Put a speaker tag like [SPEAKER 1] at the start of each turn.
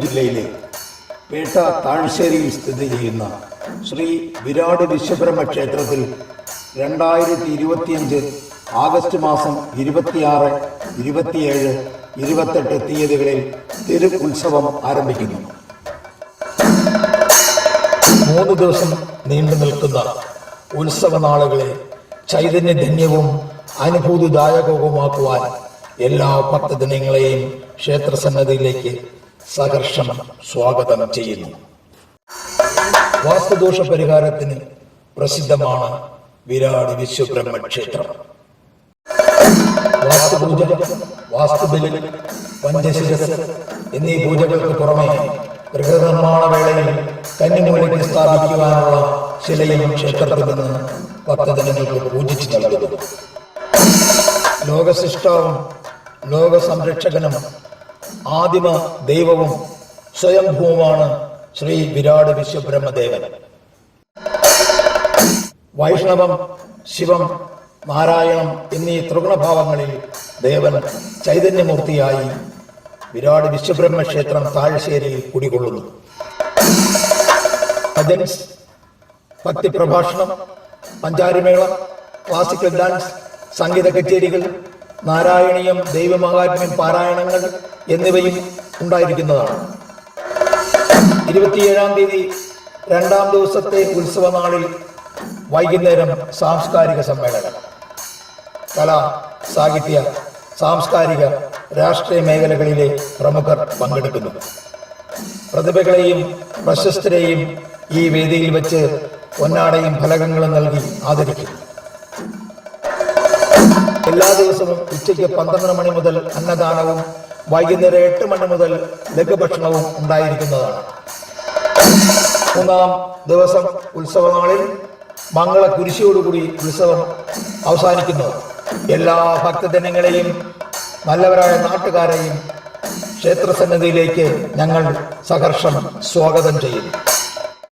[SPEAKER 1] ജില്ലയിലെ പേട്ട താഴ്ശ്ശേരിയിൽ സ്ഥിതി ചെയ്യുന്ന ശ്രീ വിരാട് വിശ്വബ്രഹ്മ ക്ഷേത്രത്തിൽ രണ്ടായിരത്തി ഇരുപത്തിയഞ്ച് ആഗസ്റ്റ് മാസം ഇരുപത്തിയാറ് ഇരുപത്തിയേഴ് ഇരുപത്തെട്ട് തീയതികളിൽ തിരു ഉത്സവം ആരംഭിക്കുന്നു. മൂന്ന് ദിവസം നീണ്ടു നിൽക്കുന്ന ഉത്സവ നാളുകളെ ചൈതന്യധന്യവും അനുഭൂതിദായകവുമാക്കുവാൻ എല്ലാ ഭക്തജനങ്ങളെയും ക്ഷേത്രസന്നദ്ധിയിലേക്ക് സഹർഷം സ്വാഗതം ചെയ്യുന്നു. വാസ്തുദോഷ പരിഹാരത്തിന് പ്രസിദ്ധമാണ് വിരാട് വിശ്വബ്രഹ്മ ക്ഷേത്രം വാസ്തുപൂജ വാസ്തുബലി പഞ്ചശിരസ് എന്നീ പൂജകൾക്ക് പുറമെ ഗൃഹനിർമ്മാണ വേളയിൽ കന്നിമൂലയ്ക്ക് സ്ഥാപിക്കുവാനുള്ള ശിലയും ക്ഷേത്രത്തിൽ നിന്ന് ഭക്തജനങ്ങൾക്ക് പൂജിച്ചു നൽകുന്നു. ലോകസിഷ്ടവും ലോക സംരക്ഷകനും ആദിമ ദൈവവും സ്വയംഭൂവുമാണ് ശ്രീ വിരാട് വിശ്വബ്രഹ്മദേവൻ. വൈഷ്ണവം ശിവം നാരായണം എന്നീ ത്രിഗുണഭാവങ്ങളിൽ ദേവൻ ചൈതന്യമൂർത്തിയായി വിരാട് വിശ്വബ്രഹ്മ ക്ഷേത്രം താഴശ്ശേരിയിൽ കുടികൊള്ളുന്നു. ഭജൻസ് ഭക്തി പ്രഭാഷണം പഞ്ചാരിമേള ക്ലാസിക്കൽ ഡാൻസ് സംഗീത കച്ചേരികൾ നാരായണീയം ദൈവമഹാത്മ്യം പാരായണങ്ങൾ എന്നിവയും ഉണ്ടായിരിക്കുന്നതാണ്. ഇരുപത്തിയേഴാം തീയതി രണ്ടാം ദിവസത്തെ ഉത്സവനാളിൽ വൈകുന്നേരം സാംസ്കാരിക സമ്മേളനം. കല സാഹിത്യ സാംസ്കാരിക രാഷ്ട്രീയ മേഖലകളിലെ പ്രമുഖർ പങ്കെടുക്കുന്നു. പ്രതിഭകളെയും പ്രശസ്തരെയും ഈ വേദിയിൽ വെച്ച് പൊന്നാടയും ഫലകങ്ങളും നൽകി ആദരിക്കും എല്ലാ ദിവസവും ഉച്ചയ്ക്ക് പന്ത്രണ്ട് മണി മുതൽ അന്നദാനവും വൈകുന്നേരം എട്ട് മണി മുതൽ ലഘുഭക്ഷണവും ഉണ്ടായിരിക്കുന്നതാണ്. മൂന്നാം ദിവസം ഉത്സവനാളിൽ മംഗള കുരിശിയോടുകൂടി ഉത്സവം അവസാനിക്കുന്നു. എല്ലാ ഭക്തജനങ്ങളെയും നല്ലവരായ നാട്ടുകാരെയും ക്ഷേത്രസന്നിധിയിലേക്ക് ഞങ്ങൾ സഹർഷം സ്വാഗതം ചെയ്യുന്നു.